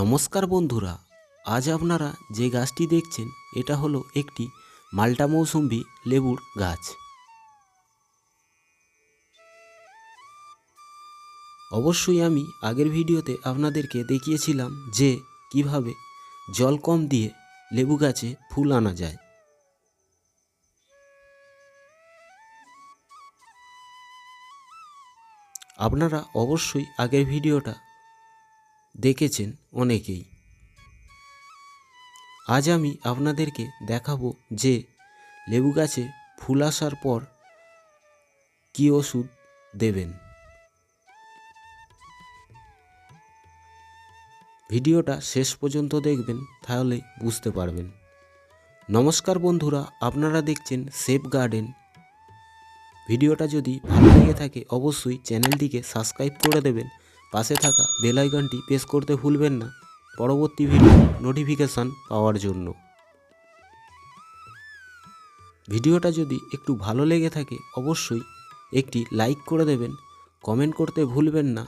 নমস্কার বন্ধুরা, আজ আপনারা যে গাছটি দেখছেন, এটা হলো একটি মাল্টা মৌসুম্বি লেবুর গাছ। অবশ্যই আমি আগের ভিডিওতে আপনাদেরকে দেখিয়েছিলাম যে কীভাবে জল কম দিয়ে লেবু গাছে ফুল আনা যায়। আপনারা অবশ্যই আগের ভিডিওটা দেখেছেন অনেকেই। আজ আমি আপনাদেরকে দেখাবো যে লেবু গাছে ফুল আসার পর কী ওষুধ দেবেন। ভিডিওটা শেষ পর্যন্ত দেখবেন, তাহলে বুঝতে পারবেন। নমস্কার বন্ধুরা, আপনারা দেখছেন সেফ গার্ডেন। ভিডিওটা যদি ভালো লেগে থাকে, অবশ্যই চ্যানেলটিকে সাবস্ক্রাইব করে দেবেন। পাশে থাকা বেল আইকনটি প্রেস করতে ভুলবেন না। পরবর্তী ভিডিও নোটিফিকেশান পাওয়ার জন্য। ভিডিওটা যদি একটু ভালো লেগে থাকে, অবশ্যই একটি লাইক করে দেবেন। কমেন্ট করতে ভুলবেন না।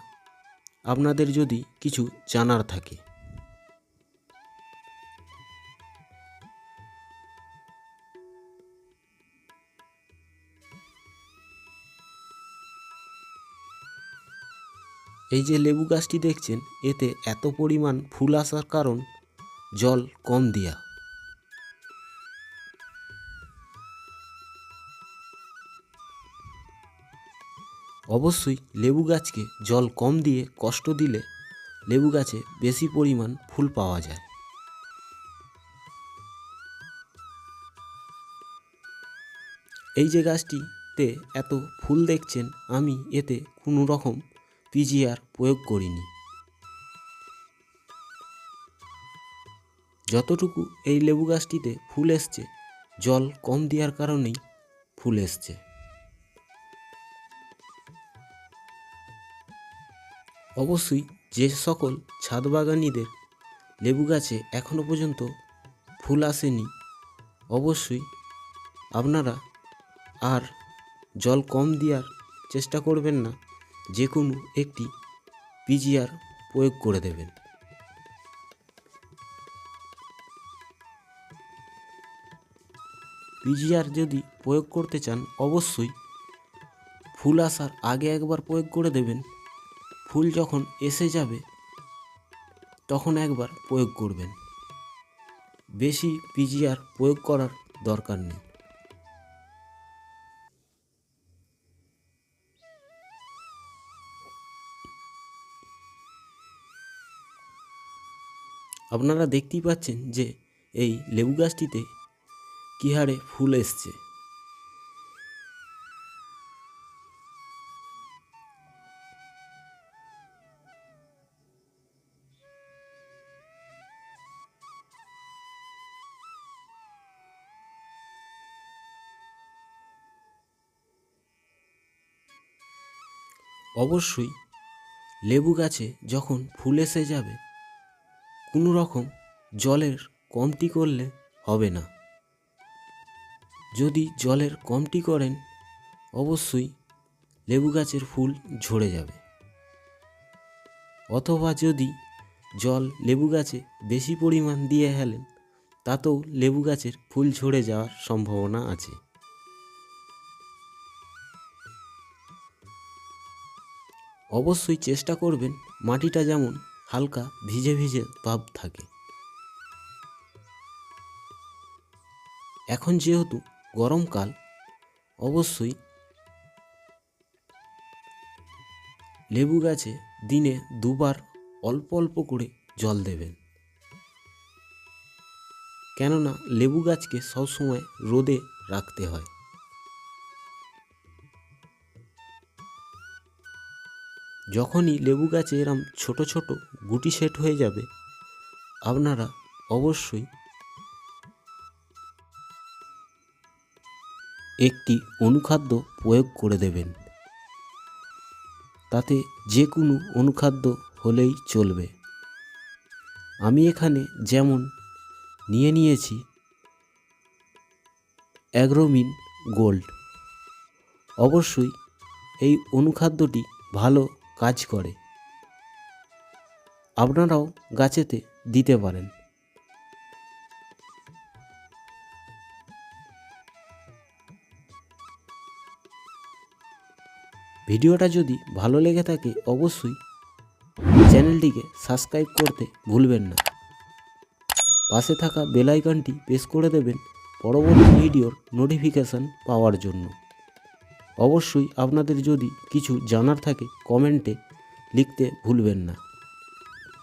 আপনাদের যদি কিছু জানার থাকে। এই যে লেবু গাছটি দেখছেন, এতে এত পরিমাণ ফুল আসার কারণ জল কম দেয়া। অবশ্যই লেবু গাছকে জল কম দিয়ে কষ্ট দিলে লেবু গাছে বেশি পরিমাণ ফুল পাওয়া যায়। এই যে গাছটিতে এত ফুল দেখছেন, আমি এতে কোনো রকম পিজিআর প্রয়োগ করিনি। যতটুকু এই লেবু গাছটিতে ফুল এসছে, জল কম দেওয়ার কারণেই ফুল এসছে। অবশ্যই যে সকল ছাদ বাগানিদের লেবু গাছে এখনও পর্যন্ত ফুল আসেনি, অবশ্যই আপনারা আর জল কম দেওয়ার চেষ্টা করবেন না। যে কোনো একটি পিজিআর প্রয়োগ করে দেবেন। পিজিআর যদি প্রয়োগ করতে চান, অবশ্যই ফুল আসার আগে একবার প্রয়োগ করে দেবেন। ফুল যখন এসে যাবে, তখন একবার প্রয়োগ করবেন। বেশি পিজিআর প্রয়োগ করার দরকার নেই। আপনারা দেখতেই পাচ্ছেন যে এই লেবু গাছটিতে কী হারে ফুল এসছে। অবশ্যই লেবু গাছে যখন ফুল এসে যাবে কোনো রকম জলের কমতি করলে হবে না। যদি জলের কমতি করেন, অবশ্যই লেবু গাছের ফুল ঝরে যাবে। অথবা যদি জল লেবু গাছে বেশি পরিমাণ দিয়ে হেলেন, তাতেও লেবু গাছের ফুল ঝরে যাওয়ার সম্ভাবনা আছে। অবশ্যই চেষ্টা করবেন মাটিটা যেমন হালকা ভিজে ভিজে ভাব থাকে। এখন যেহেতু গরমকাল অবশ্যই লেবু গাছে দিনে দুবার অল্প অল্প করে জল দেবেন। কেননা লেবু গাছকে সবসময় রোদে রাখতে হয়। যখনই লেবু গাছে এরম ছোট ছোট গুটি সেট হয়ে যাবে, আপনারা অবশ্যই একটি অনুখাদ্য প্রয়োগ করে দেবেন। তাতে যে কোনো অনুখাদ্য হলেই চলবে। আমি এখানে যেমন নিয়ে নিয়েছি, অ্যাগ্রোমিন গোল্ড। অবশ্যই এই অনুখাদ্যটি ভালো কাজ করে। আপনারাও গাছেতে দিতে পারেন। ভিডিওটা যদি ভালো লেগে থাকে অবশ্যই চ্যানেলটিকে সাবস্ক্রাইব করতে ভুলবেন না। পাশে থাকা বেল আইকনটি প্রেস করে দেবেন পরবর্তী ভিডিওর নোটিফিকেশান পাওয়ার জন্য। অবশ্যই আপনাদের যদি কিছু জানার থাকে কমেন্টে লিখতে ভুলবেন না।